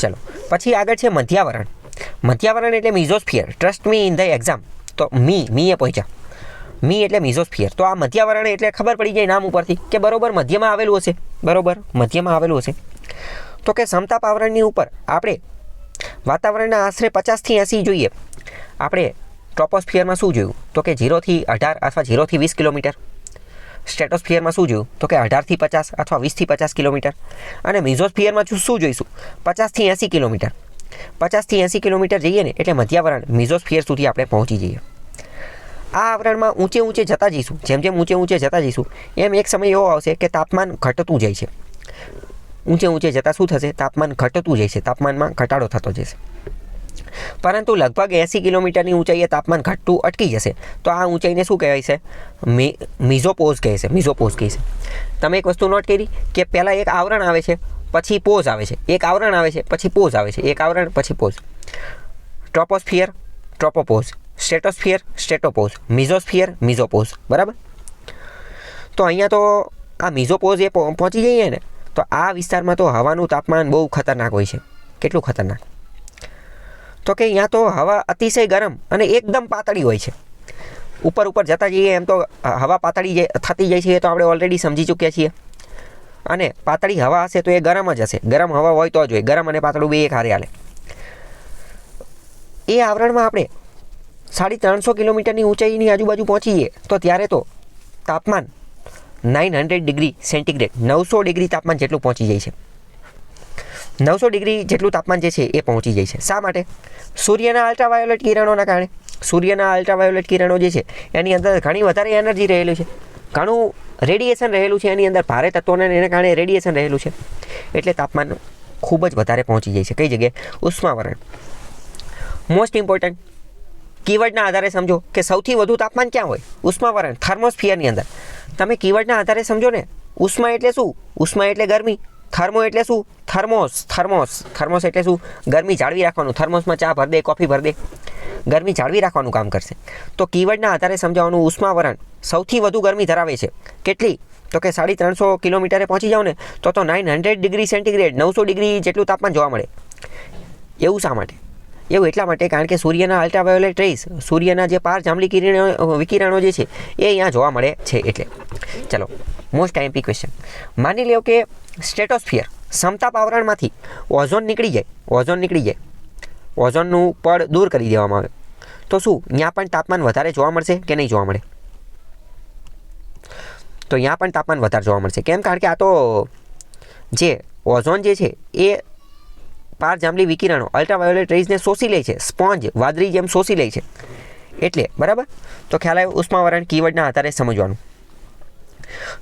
ચલો, પછી આગળ છે મધ્યાવરણ. મધ્યાવરણ એટલે mesosphere trust me in the exam તો મી મીએ પહોંચ્યા. મી એટલે મિઝોસ્ફિયર તો આ મધ્યાવરણ એટલે ખબર પડી જાય નામ ઉપરથી કે બરોબર મધ્યમાં આવેલું હશે. બરોબર, મધ્યમાં આવેલું હશે. તો કે સમતાપ આવરણની ઉપર આપણે વાતાવરણના આશરે પચાસથી એંસી જોઈએ. આપણે ટ્રોપોસ્ફિયરમાં શું જોયું? તો કે જીરોથી અઢાર અથવા જીરોથી વીસ કિલોમીટર. સ્ટેટોસ્ફિયરમાં શું જોયું? તો કે અઢારથી પચાસ અથવા વીસથી પચાસ કિલોમીટર. અને મિઝોસ્ફિયરમાં શું જોઈશું? પચાસથી એંસી કિલોમીટર. પચાસથી એંસી કિલોમીટર જઈએ ને એટલે મધ્યાવરણ મિઝોસ્ફિયર સુધી આપણે પહોંચી જઈએ. આ આવરણમાં ઊંચે ઊંચે જતા જઈશું. જેમ જેમ ઊંચે ઊંચે જતા જઈશું, એમ એક સમય એવો આવશે કે તાપમાન ઘટતું જાય છે. ઊંચે ઊંચે જતાં શું થશે? તાપમાન ઘટતું જાય છે. તાપમાનમાં ઘટાડો થતો જશે. પરંતુ લગભગ એંસી કિલોમીટરની ઊંચાઈએ તાપમાન ઘટતું અટકી જશે. તો આ ઊંચાઈને શું કહેવાય છે? મિઝોપોઝ કહે છે, મિઝોપોઝ કહે છે. તમે એક વસ્તુ નોટ કરી કે પહેલાં એક આવરણ આવે છે, પછી પોઝ આવે છે. એક આવરણ આવે છે, પછી પોઝ આવે છે. એક આવરણ, પછી પોઝ. ટ્રોપોસ્ફિયર, ટ્રોપોપોઝ. સ્ટેટોસ્ફિયર, સ્ટેટોપોઝ. મિઝોસ્ફિયર, મિઝોપોઝ. બરાબર? તો અહીંયા તો આ મિઝોપોઝ એ પહોંચી જઈએ ને, તો આ વિસ્તારમાં તો હવાનું તાપમાન બહુ ખતરનાક હોય છે. કેટલું ખતરનાક? તો કે અહીંયા તો હવા અતિશય ગરમ અને એકદમ પાતળી હોય છે. ઉપર ઉપર જતા જઈએ એમ તો હવા પાતળી થતી જાય છે એ તો આપણે ઓલરેડી સમજી ચૂક્યા છીએ. અને પાતળી હવા હશે તો એ ગરમ જ હશે. ગરમ હવા હોય તો જ હોય. ગરમ અને પાતળું બે એક હારે હાલે. એ આવરણમાં આપણે સાડી ત્રણસો કિલોમીટરની ઊંચાઈની આજુબાજુ પહોંચીએ તો ત્યારે તો તાપમાન નાઇન હંડ્રેડ ડિગ્રી સેન્ટીગ્રેડ નવસો ડિગ્રી તાપમાન જેટલું પહોંચી જાય છે. નવસો ડિગ્રી જેટલું તાપમાન જે છે એ પહોંચી જાય છે. શા માટે? સૂર્યના અલ્ટ્રાવાયોલેટ કિરણોના કારણે. સૂર્યના અલ્ટ્રાવાયોલેટ કિરણો જે છે, એની અંદર ઘણી વધારે એનર્જી રહેલી છે. ઘણું રેડિયેશન રહેલું છે એની અંદર, ભારે તત્વોને એને કારણે રેડિયેશન રહેલું છે. એટલે તાપમાન ખૂબ જ વધારે પહોંચી જાય છે. કઈ જગ્યાએ? ઉષ્માવરણ. મોસ્ટ ઇમ્પોર્ટન્ટ કીવર્ડના આધારે સમજો કે સૌથી વધુ તાપમાન ક્યાં હોય? ઉષ્માવરણ થર્મોસ્ફિયરની અંદર. તમે કીવર્ડના આધારે સમજો ને. ઉષ્મા એટલે શું? ઉષ્મા એટલે ગરમી. થર્મો એટલે શું? Thermos thermos. થર્મોસ એટલે શું? ગરમી જાળવી રાખવાનું. થર્મોસમાં ચા ભર દે, કોફી ભર દે. ગરમી જાળવી રાખવાનું કામ કરશે. તો કીવર્ડના આધારે સમજાવવાનું ઉષ્માવરણ સૌથી વધુ ગરમી ધરાવે છે. કેટલી? તો કે સાડી ત્રણસો કિલોમીટરે પહોંચી જાઓ ને તો તો નાઇન હંડ્રેડ ડિગ્રી સેન્ટીગ્રેડ, નવસો ડિગ્રી જેટલું તાપમાન જોવા મળે. એવું શા માટે? એવું એટલા માટે કારણ કે સૂર્યના અલ્ટ્રાવાયોલેટ રેસ સૂર્યના જે પાર જાંબલી કિરણો, વિકિરણો જે છે, એ અહીંયા જોવા મળે છે એટલે. ચલો મોસ્ટ ટાઈમ પી ક્વેશ્ચન માની લ્યો કે સ્ટેટોસ્ફિયર. સમતાપ આવરણમાંથી ઓઝોન નીકળી જાય, ઓઝોન નીકળી જાય. ઓઝોનનું પડ દૂર કરી દેવામાં આવે. તો શું ત્યાં પણ તાપમાન વધારે જોવા મળશે કે નહીં જોવા મળે? તો ત્યાં પણ તાપમાન વધારે જોવા મળશે. કેમ? કારણ કે આ તો જે ઓઝોન જે છે, એ પાર જાંબલી વિકિરણો અલ્ટ્રાવાયોલેટ રેઝને શોષી લે છે. સ્પોન્જ, વાદળી જેમ શોષી લે છે. એટલે, બરાબર? તો ખ્યાલ આવ્યો ઉષ્માવરણ કીવર્ડના આધારે સમજવાનું.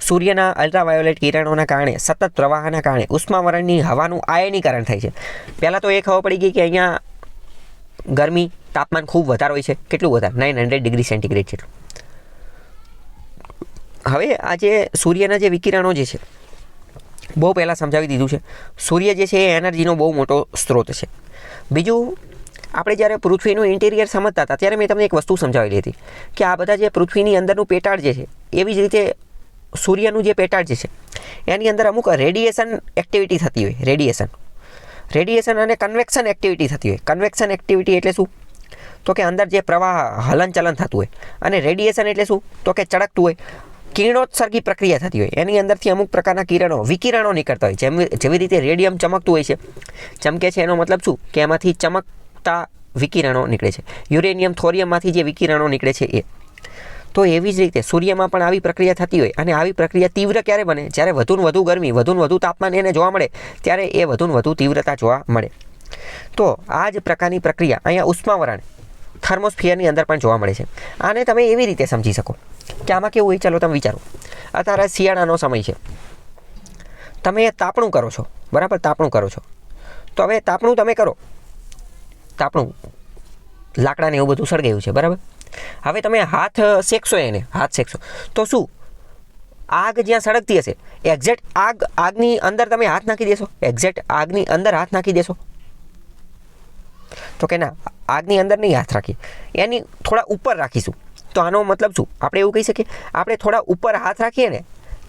સૂર્યના અલ્ટ્રાવાયોલેટ કિરણોના કારણે, સતત પ્રવાહના કારણે, ઉષ્માવરણની હવાનું આયનીકરણ થાય છે. પહેલાં તો એ ખબર પડી ગઈ કે અહીંયા ગરમી તાપમાન ખૂબ વધારે હોય છે. કેટલું વધારે? નાઇન હંડ્રેડ ડિગ્રી સેન્ટીગ્રેડ જેટલું. હવે આ જે સૂર્યના જે વિકિરણો જે છે, બહુ પહેલાં સમજાવી દીધું છે. સૂર્ય જે છે એ એનર્જીનો બહુ મોટો સ્ત્રોત છે. બીજું, આપણે જ્યારે પૃથ્વીનું ઇન્ટિરિયર સમજતા હતા, ત્યારે મેં તમને એક વસ્તુ સમજાવેલી હતી કે આ બધા જે પૃથ્વીની અંદરનું પેટાળ જે છે, એવી જ રીતે સૂર્યનું જે પેટાળ જે છે, એની અંદર અમુક રેડિયેશન એક્ટિવિટી થતી હોય, રેડિયેશન. રેડિયેશન અને કન્વેક્શન એક્ટિવિટી થતી હોય. કન્વેક્શન એક્ટિવિટી એટલે શું? તો કે અંદર જે પ્રવાહ, હલનચલન થતું હોય. અને રેડિયેશન એટલે શું? તો કે ચળકતું હોય. કિરણોત્સર્ગી પ્રક્રિયા થતી હોય. એની અંદરથી અમુક પ્રકારના કિરણો, વિકિરણો નીકળતા હોય. જેમ જેવી રીતે રેડિયમ ચમકતું હોય છે ચમકે છે એનો મતલબ શું? કે એમાંથી ચમકતા વિકિરણો નીકળે છે. યુરેનિયમ, થોરિયમમાંથી જે વિકિરણો નીકળે છે એ. તો એવી જ રીતે સૂર્યમાં પણ આવી પ્રક્રિયા થતી હોય અને આવી પ્રક્રિયા તીવ્ર ક્યારે બને? જ્યારે વધુ ને વધુ ગરમી, વધુ ને વધુ તાપમાન એને જોવા મળે, ત્યારે એ વધુ ને વધુ તીવ્રતા જોવા મળે. તો આ જ પ્રકારની પ્રક્રિયા અહીંયા ઉષ્માવરણ થર્મોસ્ફિયરની અંદર પણ જોવા મળે છે. આને તમે એવી રીતે સમજી શકો કે આમાં કેવું હોય? ચાલો તમે વિચારો. અત્યારે શિયાળાનો સમય છે. તમે તાપણું કરો છો. બરાબર? તાપણું કરો છો. તો હવે તાપણું તમે કરો. તાપણું લાકડાને એવું બધું સળગાયું છે. બરાબર? હવે તમે હાથ શેકશો એને. હાથ શેકશો. તો શું? આગ જ્યાં સળગતી હશે એક્ઝેક્ટ આગ, આગની અંદર તમે હાથ નાખી દેશો. એક્ઝેક્ટ આગની અંદર હાથ નાખી દેશો. તો કે ના, આગની અંદર નહીં હાથ રાખી એની થોડા ઉપર રાખીશું. તો આનો મતલબ શું? આપણે એવું કહી શકીએ, આપણે થોડા ઉપર હાથ રાખીએ ને,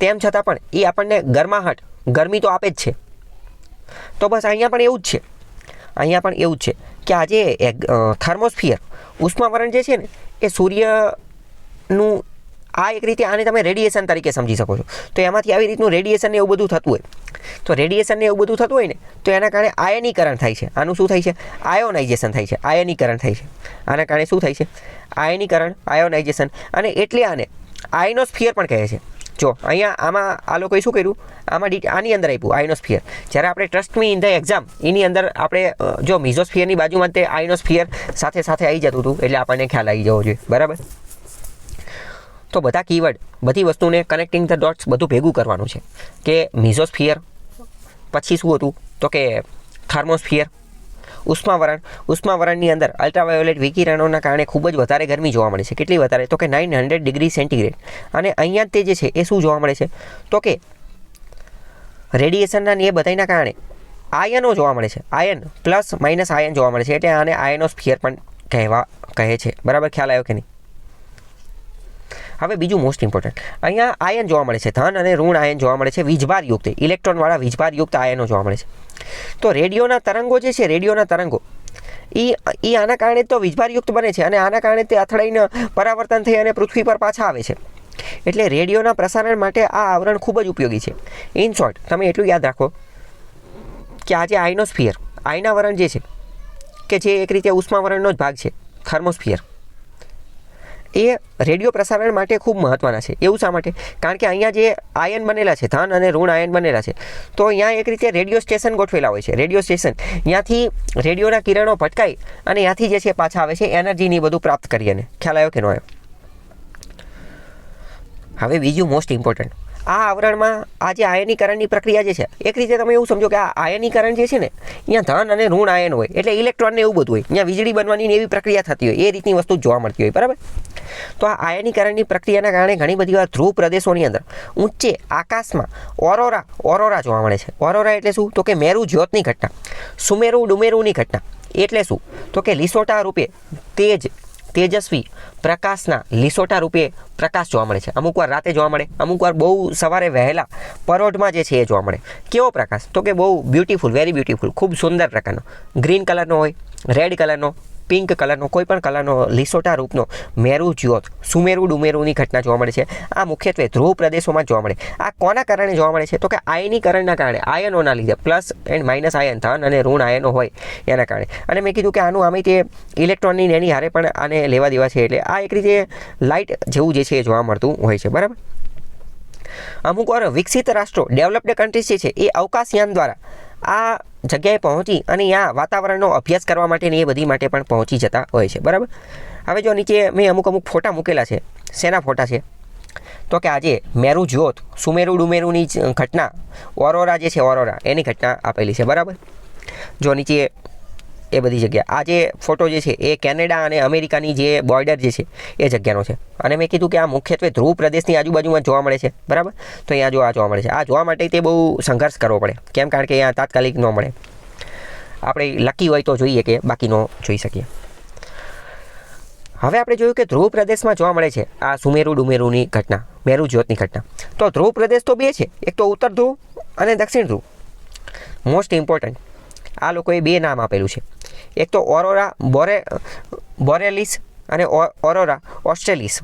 તેમ છતાં પણ એ આપણને ગરમાહટ ગરમી તો આપે જ છે. તો બસ અહીંયા પણ એવું જ છે. અહીંયા પણ એવું જ છે કે આજે થર્મોસ્ફિયર ઉષ્માવરણ જે છે ને, એ સૂર્યનું આ એક રીતે આને તમે રેડિયેશન તરીકે સમજી શકો છો. તો એમાંથી આવી રીતનું રેડિયેશન એવું બધું થતું હોય. તો રેડિયેશન એવું બધું થતું હોય ને, તો એના કારણે આયનીકરણ થાય છે. આનું શું થાય છે? આયોનાઇઝેશન થાય છે. આયનીકરણ થાય છે. આના કારણે શું થાય છે? આયનીકરણ આયોનાઇઝેશન અને એટલે આને આયનોસ્ફિયર પણ કહે છે. જો, અહીંયા આમાં આ લોકોએ શું કર્યું? આમાં ડી આની અંદર આપ્યું, આયનોસ્ફિયર. જ્યારે આપણે trust me in the exam એની અંદર આપણે જો મિઝોસ્ફિયરની બાજુમાં તે આયનોસ્ફિયર સાથે સાથે આવી જતું હતું, એટલે આપણને ખ્યાલ આવી જવો જોઈએ. બરાબર? તો બધા કીવર્ડ બધી વસ્તુને કનેક્ટિંગ ધ ડોટ્સ બધું ભેગું કરવાનું છે. કે મિઝોસ્ફિયર, પછી શું હતું? તો કે થર્મોસ્ફિયર ઉષ્માવરણ, ઉષ્માવરણની અંદર અલ્ટ્રાવાયોલેટ વિકિરણોના કારણે ખૂબ જ વધારે ગરમી જોવા મળે છે. કેટલી વધારે? તો કે નાઇન હંડ્રેડ ડિગ્રી સેન્ટીગ્રેડ અને અહીંયા તે જે છે એ શું જોવા મળે છે? તો કે રેડિયેશનના એ બધાના કારણે આયનો જોવા મળે છે. આયન પ્લસ માઇનસ આયન જોવા મળે છે. એટલે આને આયનોસ્ફિયર પણ કહેવા, કહે છે. બરાબર ખ્યાલ આવ્યો કે નહીં? હવે બીજું મોસ્ટ ઇમ્પોર્ટન્ટ અહીંયા આયન જોવા મળે છે, ધન અને ઋણ આયન જોવા મળે છે વીજભારયુક્ત ઇલેક્ટ્રોનવાળા વીજભારયુક્ત આયનો જોવા મળે છે. તો રેડિયોના તરંગો જે છે, રેડિયોના તરંગો એ એ આના કારણે તો વીજભારયુક્ત બને છે અને આના કારણે તે અથડાઈને પરાવર્તન થઈ અને પૃથ્વી પર પાછા આવે છે. એટલે રેડિયોના પ્રસારણ માટે આ આવરણ ખૂબ જ ઉપયોગી છે. ઇન શોર્ટ તમે એટલું યાદ રાખો કે આ જે આઇનોસ્ફિયર આયનાવરણ જે છે, કે જે એક રીતે ઉષ્માવરણનો જ ભાગ છે થર્મોસ્ફિયર એ રેડિયો પ્રસારણ માટે ખૂબ મહત્ત્વના છે. એવું શા માટે? કારણ કે અહીંયા જે આયન બનેલા છે, ધન અને ઋણ આયન બનેલા છે, તો અહીંયા એક રીતે રેડિયો સ્ટેશન ગોઠવેલા હોય છે. Radio station. ત્યાંથી રેડિયોના કિરણો ભટકાઈ અને ત્યાંથી જે છે પાછા આવે છે, એનર્જીની બધું પ્રાપ્ત કરી અને. ખ્યાલ આવ્યો કે ન આવ્યો? હવે બીજું મોસ્ટ ઇમ્પોર્ટન્ટ આ આવરણમાં આ જે આયનીકરણની પ્રક્રિયા જે છે, એક રીતે તમે એવું સમજો કે આ આયનીકરણ જે છે ને, અહીંયા ધન અને ઋણ આયન હોય, એટલે ઇલેક્ટ્રોનને એવું બધું હોય. અહીંયા વીજળી બનવાની એવી પ્રક્રિયા થતી હોય, એ રીતની વસ્તુ જોવા મળતી હોય, બરાબર? તો આ આયનીકરણની પ્રક્રિયાના કારણે ઘણી બધી વાર ધ્રુવ પ્રદેશોની અંદર ઊંચે આકાશમાં ઓરોરા ઓરોરા જોવા મળે છે. ઓરોરા એટલે શું? તો કે મેરુ જ્યોતની ઘટના, સુમેરુ ડુમેરુની ઘટના. એટલે શું? તો કે લીસોટા રૂપે તેજ તેજસ્વી પ્રકાશના લીસોટા રૂપે પ્રકાશ જોવા મળે છે. અમુક વાર રાતે જોવા મળે, અમુક વાર બહુ સવારે વહેલા પરોઢમાં જે છે એ જોવા મળે. કેવો પ્રકાશ? તો કે બહુ બ્યુટીફુલ વેરી બ્યુટીફુલ ખૂબ સુંદર પ્રકારનો. ગ્રીન કલરનો હોય રેડ કલરનો પિંક કલરનો, કોઈ પણ કલરનો લીસોટા રૂપનો મેરુ જ્યોત, સુમેરુ ડુમેરુની ઘટના જોવા મળે છે. આ મુખ્યત્વે ધ્રુવ પ્રદેશોમાં જોવા મળે. આ કોના કારણે જોવા મળે છે? તો કે આયનીકરણના કારણે, આયનોના લીધે, પ્લસ એન્ડ માઇનસ આયન ધન અને ઋણ આયનો હોય એના કારણે. અને મેં કીધું કે આનું આમે તે ઇલેક્ટ્રોનની એની હારે પણ આને લેવા દેવા છે એટલે આ એક રીતે લાઇટ જેવું જે છે એ જોવા મળતું હોય છે. બરાબર? અમુક વાર વિકસિત રાષ્ટ્રો, ડેવલપ્ડ કન્ટ્રીઝ જે છે એ અવકાશયાન દ્વારા આ જગ્યાએ પહોંચી અને અહીંયા વાતાવરણનો અભ્યાસ કરવા માટે ને એ બધી માટે પણ પહોંચી જતા હોય છે, બરાબર? હવે જો નીચે મેં અમુક અમુક ફોટા મૂકેલા છે, શેના ફોટા છે? તો કે આજે મેરુ જ્યોત, સુમેરુ ડુમેરુની ઘટના, ઓરોરા જે છે ઓરોરા, એની ઘટના આપેલી છે, બરાબર? જો નીચે એ બધી જગ્યા. આ જે ફોટો જે છે, એ કેનેડા અને અમેરિકાની જે બોર્ડર જે છે, એ જગ્યાનો છે. અને મેં કીધું કે આ મુખ્યત્વે ધ્રુવ પ્રદેશની આજુબાજુમાં જોવા મળે છે, બરાબર? તો અહીંયા જો આ જોવા મળે છે. આ જોવા માટે તે બહુ સંઘર્ષ કરવો પડે. કેમ કારણ કે અહીંયા તાત્કાલિક ન મળે. આપણે લકી હોય તો જોઈએ કે બાકી ન જોઈ શકીએ. હવે આપણે જોયું કે ધ્રુવ પ્રદેશમાં જોવા મળે છે આ સુમેરુ ડુમેરુની ઘટના મેરુ જ્યોતની ઘટના. તો ધ્રુવ પ્રદેશ તો બે છે. એક તો ઉત્તર ધ્રુવ અને દક્ષિણ ધ્રુવ. મોસ્ટ ઇમ્પોર્ટન્ટ આ લોકોએ બે નામ આપેલું છે. એક તો ઓરોરા બોરે, બોરેલિસ અને ઓરોરા ઓસ્ટ્રેલિસ.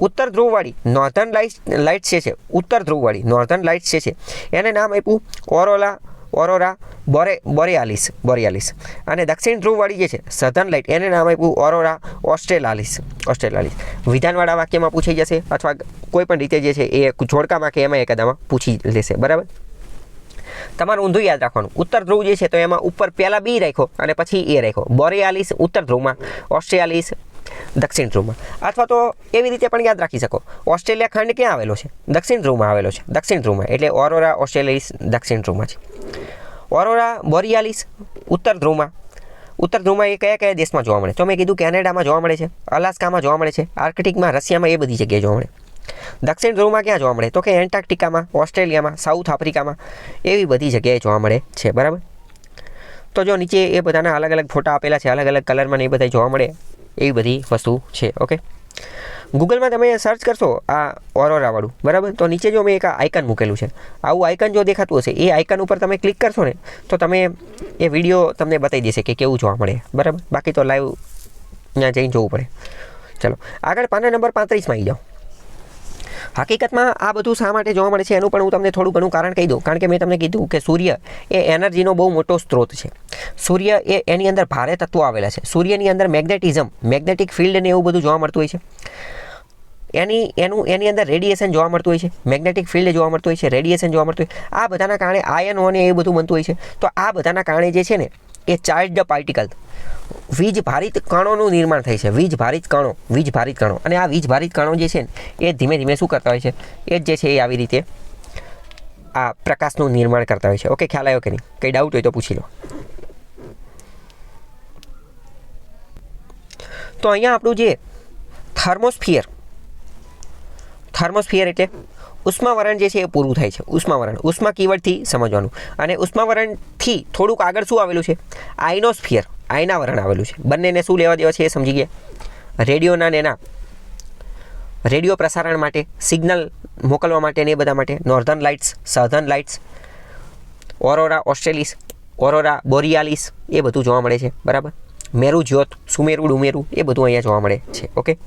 ઉત્તર ધ્રુવવાળી નોર્ધન લાઇટ લાઇટ્સ જે છે, ઉત્તર ધ્રુવવાળી નોર્ધન લાઇટ્સ જે છે, એને નામ આપ્યું ઓરોલા, ઓરોરા બોરે બોરેઆલિસ બોરિયાલિસ. અને દક્ષિણ ધ્રુવવાળી જે છે સધન લાઇટ, એને નામ આપ્યું ઓરોરા ઓસ્ટ્રેલાલિસ ઓસ્ટ્રેલાલિસ. વિધાનવાળા વાક્યમાં પૂછાઈ જશે અથવા કોઈ પણ રીતે જે છે, એ જોડકામાં કે એમાં એકાદામાં પૂછી લેશે. બરાબર? તમારે ઊંધું યાદ રાખવાનું. ઉત્તર ધ્રુવ જે છે તો એમાં ઉપર પહેલાં બી રાખ્યો અને પછી એ રાખ્યો. બોરેયાલીસ ઉત્તર ધ્રુવમાં, ઓસ્ટ્રેયાલીસ દક્ષિણ ધ્રુવમાં. અથવા તો એવી રીતે પણ યાદ રાખી શકો. ઓસ્ટ્રેલિયા ખંડ ક્યાં આવેલો છે? દક્ષિણ ધ્રુવમાં આવેલો છે. દક્ષિણ ધ્રુવમાં. એટલે ઓરોરા, ઓસ્ટ્રેલિયાલીસ, દક્ષિણ ધ્રુવમાં છે. ઓરોરા, બોરિયાલિસ, ઉત્તર ધ્રુવમાં. ઉત્તર ધ્રુવમાં એ કયા કયા દેશમાં જોવા મળે? તો મેં કીધું કેનેડામાં જોવા મળે છે, અલાસ્કામાં જોવા મળે છે, આર્કટિકમાં, રશિયામાં એ બધી જગ્યાએ જોવા મળે. દક્ષિણ ધ્રુવમાં ક્યાં જોવા મળે? તો કે એન્ટાર્કટિકામાં, ઓસ્ટ્રેલિયામાં, સાઉથ આફ્રિકામાં. એવી બધી જગ્યાએ જોવા મળે છે, બરાબર? તો જો નીચે એ બધાના અલગ અલગ ફોટા આપેલા છે અલગ અલગ કલરમાં એ બધા જોવા મળે, એવી બધી વસ્તુ છે, ઓકે? ગૂગલમાં તમે સર્ચ કરશો આ ઓરોરાવાળું, બરાબર? તો નીચે જો મેં એક આઇકન મૂકેલું છે. આવું આઇકન જો દેખાતું હશે, એ આઇકન ઉપર તમે ક્લિક કરશો ને, તો તમે એ વીડિયો તમને બતાવી દેશે કે કેવું જોવા મળે, બરાબર? બાકી તો લાઈવ ત્યાં જઈને જોવું પડે. ચલો, આગળ પાના નંબર પાંત્રીસમાં આવી જાઓ. હકીકતમાં આ બધું શા માટે જોવા મળે છે એનું પણ હું તમને થોડું ઘણું કારણ કહી દઉં. કારણ કે મેં તમને કીધું કે સૂર્ય એ એનર્જીનો બહુ મોટો સ્ત્રોત છે. સૂર્ય એ એની અંદર ભારે તત્વો આવેલા છે. સૂર્યની અંદર મેગ્નેટિઝમ, મેગ્નેટિક ફિલ્ડને એવું બધું જોવા મળતું હોય છે. એની, એનું, એની અંદર રેડિયેશન જોવા મળતું હોય છે. મેગ્નેટિક ફિલ્ડ જોવા મળતું હોય છે, રેડિયેશન જોવા મળતું હોય. આ બધાના કારણે આયનો અને એ બધું બનતું હોય છે. તો આ બધાના કારણે જે છે ને એ ચાર્જ પાર્ટિકલ. વીજ ભારિત કણોનું નિર્માણ થાય છે. વીજ ભારિત કણો, વીજ ભારિત કણો. અને આ વીજ ભારિત કણો જે છે ને, એ ધીમે ધીમે શું કરતા હોય છે? એ જ જે છે એ આવી રીતે આ પ્રકાશનું નિર્માણ કરતા હોય છે. ઓકે, ખ્યાલ આવ્યો કે નહીં? કંઈ ડાઉટ હોય તો પૂછી લો. તો અહીંયા આપણું જે થર્મોસ્ફિયર થર્મોસ્ફિયર એટલે ઉષ્માવરણ જે છે એ પૂરું થાય છે. ઉષ્માવરણ. ઉષ્મા કીવર્ડથી સમજવાનું. અને ઉષ્માવરણથી થોડુંક આગળ શું આવેલું છે? આઇનોસ્ફિયર આયનાવરણ આવેલું છે. બંનેને શું લેવા દેવા છે એ સમજી ગયા? રેડિયોના એના. રેડિયો પ્રસારણ માટે, સિગ્નલ મોકલવા માટે ને એ બધા માટે. Northern lights southern lights, aurora australis, aurora borealis એ બધું જોવા મળે છે. બરાબર? મેરુ જ્યોત સુમેરુ ડુમેરુ એ બધું અહીંયા જોવા મળે છે. ઓકે?